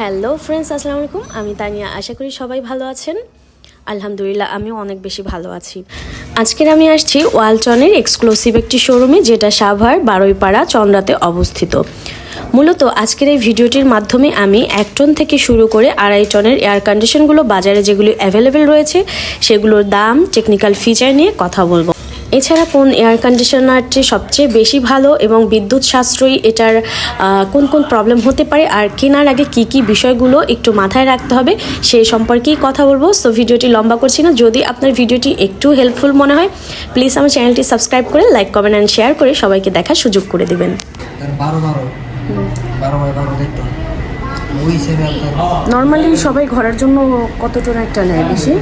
Hello friends আসসালামু আলাইকুম। আমি তানিয়া। আশা করি সবাই ভালো আছেন। আলহামদুলিল্লাহ, আমিও অনেক বেশি ভালো আছি। আজকের আমি আসছি ওয়ালটনের এক্সক্লুসিভ একটি শোরুমে যেটা সাভার, বারুইপাড়া, চন্দ্রাতে অবস্থিত। মূলত আজকের এই ভিডিওটির মাধ্যমে আমি এক টন থেকে শুরু করে আড়াই টনের এয়ার কন্ডিশনগুলো বাজারে যেগুলি অ্যাভেলেবেল রয়েছে, সেগুলোর দাম টেকনিক্যাল ফিচার নিয়ে কথা বলব। এছাড়া কোন এয়ার কন্ডিশনারটি সবচেয়ে বেশি ভালো এবং বিদ্যুৎ সাশ্রয়ী এটার কোন কোন প্রবলেম হতে পারে আর কেনার আগে কি কি বিষয়গুলো একটু মাথায় রাখতে হবে সেই সম্পর্কেই কথা বলব। সো ভিডিওটি লম্বা করছি না। যদি আপনার ভিডিওটি একটু হেল্পফুল মনে হয় প্লিজ আমার চ্যানেলটি সাবস্ক্রাইব করে লাইক কমেন্ট অ্যান্ড শেয়ার করে সবাইকে দেখার সুযোগ করে দেবেন। নর্মালি সবাই ঘরের জন্য কত টন একটা নেয় বেশি?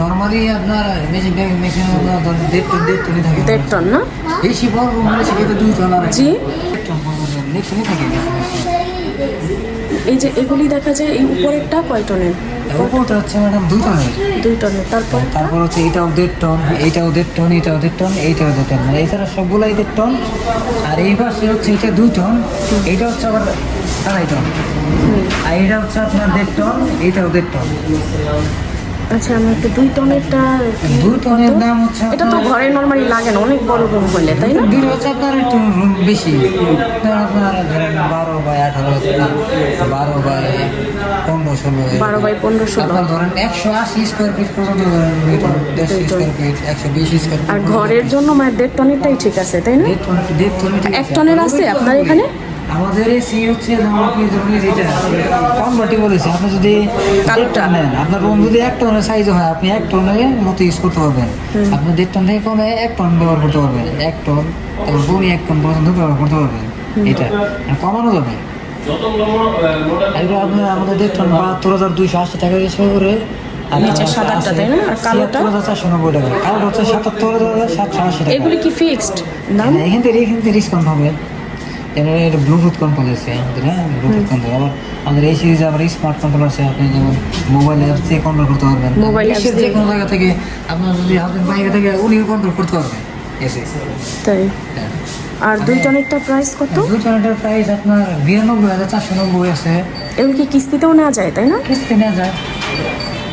নর্মালি আপনার মেশিন ম্যাক্সিমাম আপনার দেড় টন দেড় টনই থাকে। দেড় টন না? বেশি বড় রুম হলে সেক্ষেত্রে দুই টন আর জি। দেড় টন দেড় টনই থাকে এই যে এগুলি দেখা যায় এই উপরেরটা কয় টনের? ওপরটা হচ্ছে ম্যাডাম দুই টনের। দুই টনের। তারপর? তারপর হচ্ছে এইটাও দেড় টন এইটাও দেড় টন এইটাও দেড় টন এইটাও দেড় টন মানে এছাড়া সবগুলাই দেড় টন আর এই পাশে হচ্ছে এটা দুই টন এইটা হচ্ছে আবার আড়াই টন আর এটা হচ্ছে আপনার দেড় টন এইটাও দেড় টন আচ্ছা আমি একটু দুই টনেরটা দুই টনের দাম হচ্ছে এটা তো ঘরে নর্মালি লাগে না অনেক বড় রুম হলে তাই না? বিল হচ্ছে আপনার একটু রুম বেশি আপনার ধরেন বারো বাই আঠারো বারো বাই পনেরো ষোলো বারো বাই পনেরো ষোলো। ধরেন একশো আশি স্কোয়ার ফিট পর্যন্ত ধরেন দেড়শো স্কোয়ার ফিট একশো বিশ স্কোয়ার আর ঘরের জন্য মানে দেড় টনেরটাই ঠিক আছে তাই না? দেড় টন দেড় টন এক টনের আছে। আপনার এখানে? আমাদের এসি হচ্ছে যেমন আপনি যেটা কনভার্টেবল এসি আপনি যদি কালোটা? নেন আপনার রুম যদি এক টনের সাইজ হয় আপনি এক টনের মতো ইউজ করতে পারবেন। আপনি দেড় টন থেকে কমে এক টন ব্যবহার করতে পারবেন। এক টন তারপর বমি এক টন পর্যন্ত ব্যবহার করতে পারবেন। এটা। কমানো যাবে। এগুলো আপনার আমাদের দেড় টন বাহাত্তর হাজার দুইশো আশি টাকা দিয়ে শুরু করে তাই না? আর কালোটা? কালোটা হচ্ছে সাতাত্তর হাজার সাতশো আশি টাকা। এগুলি কি ফিক্সড দাম? এখান থেকে এখান থেকে ডিসকাউন্ট হবে। এখানে এটা ব্লুটুথ কন্ট্রোল আছে আমাদের হ্যাঁ? ব্লুটুথ কন্ট্রোল আবার আমাদের এই সিরিজে আবার স্মার্ট কন্ট্রোল আছে আপনি যেমন মোবাইল অ্যাপস দিয়ে কন্ট্রোল করতে পারবেন। Apps বিশ্বের যে। কোনো জায়গা থেকে আপনার যদি হাতের বাইরে থেকে উনি কন্ট্রোল করতে পারবেন এসে তাই? হ্যাঁ। আর দুই টনেরটা প্রাইস কত? দুই টনেটের প্রাইস আপনার বিরানব্বই হাজার চারশো নব্বই আছে। এগুলো কি কিস্তিতেও নেওয়া যায় তাই না? কিস্তি নেওয়া যায়।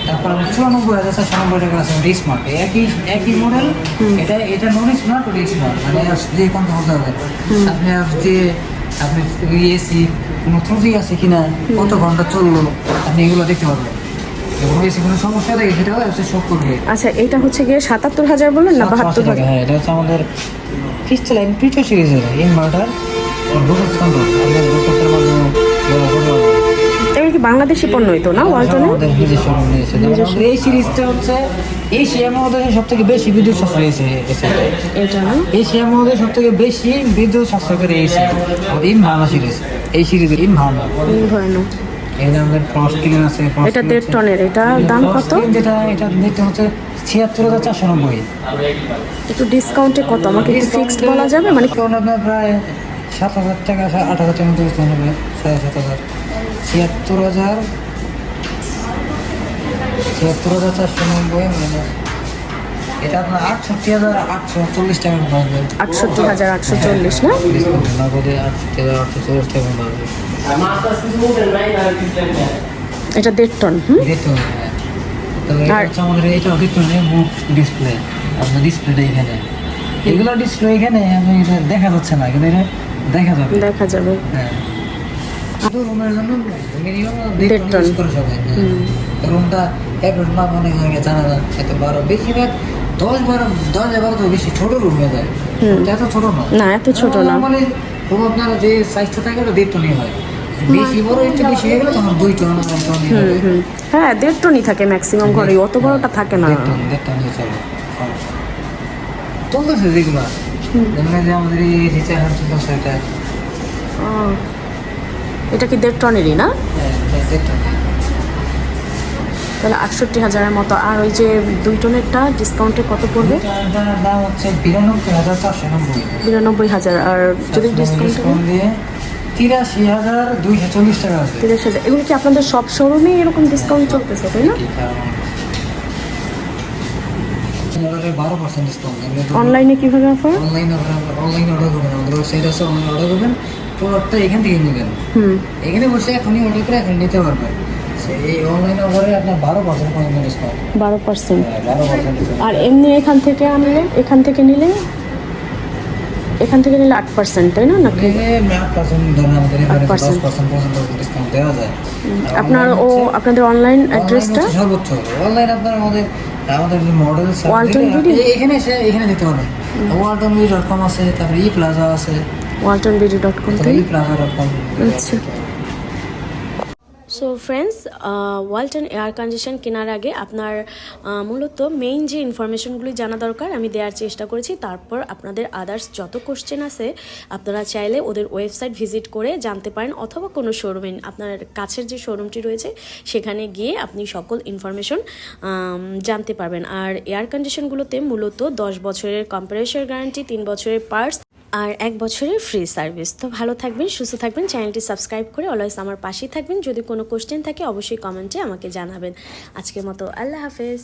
তারপর আপনার চুরানব্বই হাজার চারশো নব্বই টাকা আছে স্মার্ট একই একই মডেল এটা এটা নন স্মার্ট ওটা স্মার্ট মানে apps দিয়ে কন্ট্রোল করতে হবে। আপনি দিয়ে আপনি এসি কোনো ত্রুটি আছে কিনা কত ঘণ্টা চলল আপনি এগুলো দেখতে পারবেন। আচ্ছা এটা হচ্ছে গিয়ে সাতাত্তর হাজার বললেন না বাহাত্তর হাজার হ্যাঁ এটা হচ্ছে আমাদের ক্রিস্টালাইন প্রিটো সিরিজের ইনভার্টার ব্লুটুথ কন্ট্রোল কি বাংলাদেশি পণ্যই তো না ওয়ালটনের? এই সিরিজটা হচ্ছে এশিয়ার মধ্যে সব থেকে বেশি বিদ্যুৎ সাশ্রয় এসে এটা না? এশিয়ার মধ্যে সব থেকে বেশি বিদ্যুৎ সাশ্রয় করে এসি ইন ভার্না সিরিজ এই সিরিজের ইন ভার্না এই না এই আমাদের ফ্রস্ট ক্লিন আছে Frost এটা দেড় টনের এটা দাম কত? যেটা এটা হচ্ছে ছিয়াত্তর হাজার চারশো নব্বই। একটু ডিসকাউন্টে কত? আমাকে একটু ফিক্সড বলা যাবে? মানে প্রায় সাত হাজার টাকা আট হাজার টাকা মতো হবে সাড়ে সাত হাজার। ছিয়াত্তর হাজার ছিয়াত্তর হাজার চারশো নব্বই মাইনাস এটা আপনার আটষট্টি হাজার আটশো চল্লিশ টাকা মতো আটষট্টি হাজার আটশো চল্লিশ না? নগদে আটষট্টি হাজার আটশো চল্লিশ টাকা মতো এটা দেড় টন দেখতে হবে হ্যাঁ। এটা আর- হচ্ছে আমাদের এটা দেখতে হবে মুখ ডিসপ্লে আপনার ডিসপ্লেটা এখানে। এগুলো ডিসপ্লে এখানে আমি এটা দেখা যাচ্ছে না কিন্তু এটা দেখা যাবে। দেখা যাবে। হ্যাঁ। শুধু রুমের জন্য মিনিমাম দেড় দেড় টন। টন করে সবাই। রুমটা অ্যাভারেজ মাপ অনেক অনেকে জানা যায় এত বারো বেশিরভাগ দশ বারো দশ এগারো তো বেশি ছোট রুম হয়ে যায়। এত ছোট না। না এত ছোট না। মানে রুম আপনার যে সাইজটা থাকে ওটা দেড় টনই হয়। বেশি বড় একটু বেশি হয়ে গেলে তখন দুই টন হ্যাঁ দেড় টনই থাকে ম্যাক্সিমাম ঘরে অত বড়টা থাকে না। দেড় টন দেড় টন চলে। চলতেছে যেগুলো। যেমন যে আমাদের এই রিচার হ্যান্ড চলতেছে এটা এটা কি দেড় টনেরই না? হ্যাঁ, টন তাহলে আটষট্টি হাজারের মতো। আর ওই যে দুই টনেরটা ডিসকাউন্টে কত পড়বে? এটার দাম হচ্ছে বিরানব্বই হাজার চারশো নব্বই। বিরানব্বই হাজার। আর যদি ডিসকাউন্ট তিরাশি হাজার দুইশো চল্লিশ টাকা তিরিশ হাজার। এগুলো কি আপনাদের সব শোরুমে এরকম ডিসকাউন্ট চলতেছে তাই না? অনলাইনে কীভাবে অফার অনলাইন অনলাইন অর্ডার করবেন। আমাদের ওয়েবসাইট আছে অনলাইন অর্ডার করবেন। প্রোডাক্টটা এখান থেকে নেবেন হুম। এখানে বসে এখনই অর্ডার করে এখন নিতে পারবেন সে- এই অনলাইন অফারে আপনার বারো পার্সেন্ট পর্যন্ত ডিসকাউন্ট বারো পার্সেন্ট বারো পার্সেন্ট আর এমনি এখান থেকে আনলে এখান থেকে নিলে? এখান থেকে নিলে আট পার্সেন্ট তাই না নাকি? আট পার্সেন্ট ধরেন আমাদের এখানে দশ 8% পার্সেন্ট পর্যন্ত ডিসকাউন্ট দেওয়া যায়। আর আপনার ও আপনাদের অনলাইন অ্যাড্রেসটা সর্বোচ্চ অনলাইন আপনার আমাদের আমাদের যে মডেল? এখানে এখানে দিতে পারবেন ওয়ালটন ডট কম আছে তারপরে ই প্লাজা আছে। ওয়ালটন বিডি ডট কম আচ্ছা so friends Walton air condition কেনার আগে আপনার মূলত মেইন যে ইনফরমেশনগুলি জানা দরকার আমি দেওয়ার চেষ্টা করেছি। তারপর আপনাদের আদার্স যত কোশ্চেন আছে আপনারা চাইলে ওদের ওয়েবসাইট ভিজিট করে জানতে পারেন অথবা কোনো শোরুমে আপনার কাছের যে শোরুমটি রয়েছে সেখানে গিয়ে আপনি সকল ইনফরমেশন জানতে পারবেন। আর এয়ার কন্ডিশনগুলোতে মূলত দশ বছরের কম্প্রেসার গ্যারান্টি তিন বছরের পার্টস আর এক বছরের ফ্রি সার্ভিস তো ভালো থাকবেন, সুস্থ থাকবেন চ্যানেলটি সাবস্ক্রাইব করে অলওয়েজ আমার পাশেই থাকবেন। যদি কোনো কোশ্চেন থাকে, অবশ্যই কমেন্টে আমাকে জানাবেন। আজকের মতো আল্লাহ হাফেজ।